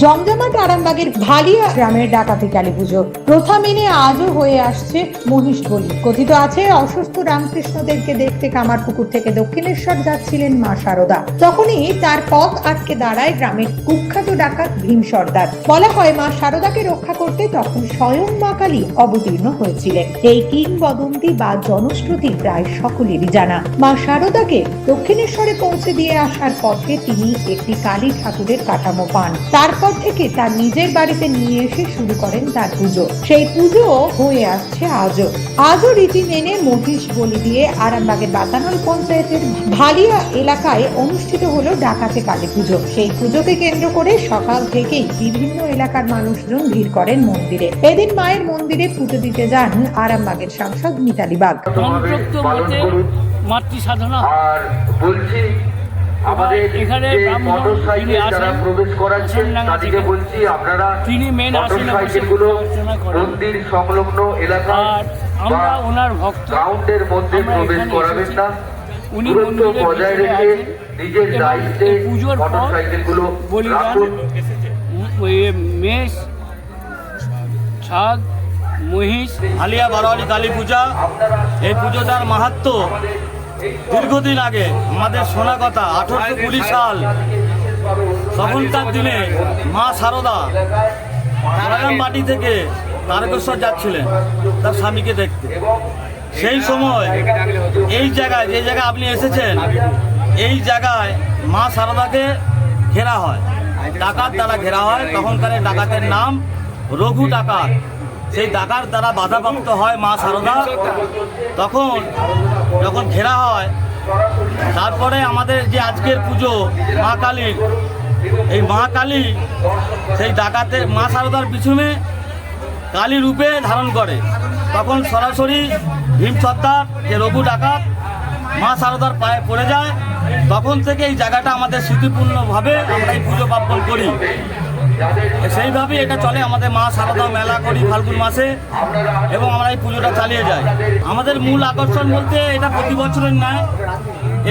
জমজমাট আরামবাগের ভালিয়া গ্রামের ডাকাতি কালী পুজো প্রথা মেনে আজও হয়ে আসছে মহিষ বলি কথিত আছে, অসুস্থ রামকৃষ্ণদেরকে দেখতে কামারপুকুর থেকে দক্ষিণেশ্বর যাচ্ছিলেন মা শারদা তখনই তার পথ আটকে দাঁড়ায় গ্রামের কুখ্যাত ডাকাত ভীম সর্দার। বলা হয়, মা শারদাকে রক্ষা করতে তখন স্বয়ং মা কালী অবতীর্ণ হয়েছিলেন। এই কিংবদন্তি বা জনশ্রুতি প্রায় সকলেরই জানা। মা শারদাকে দক্ষিণেশ্বরে পৌঁছে দিয়ে আসার পথে তিনি একটি কালী ঠাকুরের কাঠামো পান। তারপর থেকে তার নিজের বাড়িতে নিয়ে এসে শুরু করেন তার পুজো। সেই পুজো হয়ে আসছে আজও। আজও রীতি মেনে মহিষ বলি দিয়ে আরামবাগের বাতানল পঞ্চায়েতের ভালিয়া এলাকায় অনুষ্ঠিত হলো ডাকাতে কালী পুজো। সেই পুজোকে কেন্দ্র করে সকাল থেকেই বিভিন্ন এলাকার মানুষজন ভিড় করেন মন্দিরে। এদিন মায়ের মন্দিরে পুজো দিতে যান আরামবাগের সাংসদ মিতালি বাগ। মাতৃ সাধনা আর বলছি আমাদের এখানে যে যিনি যারা প্রবেশ করাচ্ছেন তাদেরকে বলছি আপনারা তিনি মেন আসনে। মন্দির সংলগ্ন এলাকা আমরা ওনার ভক্ত গ্রাউন্ডের মধ্যে প্রবেশ এখানে করাবেন না। উনি দূরত্ব বজায় রেখে নিজের দায়িত্বে পুজোর পর মোটরসাইকেলগুলো বলিদান রাখুন। মেষ ছাগ মহিষ আলিয়া বারোয়ারি কালী পূজা এই পুজোটার মাহাত্ম দীর্ঘদিন আগে আমাদের শোনা কথা, আঠারোশো কুড়ি সাল তখনকার দিনে মা সারদা মাটি থেকে তারকেশ্বর যাচ্ছিলেন তার স্বামীকে দেখতে। সেই সময় এই জায়গায়, যে জায়গায় আপনি এসেছেন, এই জায়গায় মা সারদাকে ঘেরা হয়। ডাকাত দ্বারা ঘেরা হয়। তখনকার ডাকাতের নাম রঘু ডাকাত। সেই ডাকার দ্বারা বাধাপ্রাপ্ত হয় মা সারদা। তখন, যখন ঘেরা হয়, তারপরে আমাদের যে আজকের পুজো, মা কালীর এই মা কালী সেই ডাকাতে মা সারদার পিছনে কালী রূপে ধারণ করে। তখন সরাসরি ভীম সর্দার যে রঘু ডাকাত, মা সারদার পায়ে পড়ে যায়। তখন থেকে এই জায়গাটা আমাদের স্মৃতিপূর্ণভাবে আমরা এই পুজো পার্বণ করি। সেইভাবেই এটা চলে। আমাদের মা সারদা মেলা করি ফাল্গুন মাসে এবং আমরা এই পুজোটা চালিয়ে যাই। আমাদের মূল আকর্ষণ বলতে এটা প্রতি বছরের নয়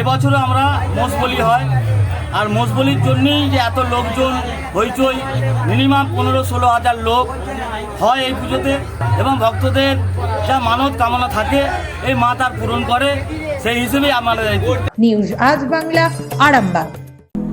এবছরও আমরা মোষ বলি হয়। আর মোষ বলির জন্যই যে এত লোকজন, হইচই, মিনিমাম পনেরো ষোলো হাজার লোক হয় এই পুজোতে এবং ভক্তদের যা মানত কামনা থাকে, এই মা তার পূরণ করে। সেই হিসেবেই আমাদের নিউজ আজ বাংলা, আরামবাগ।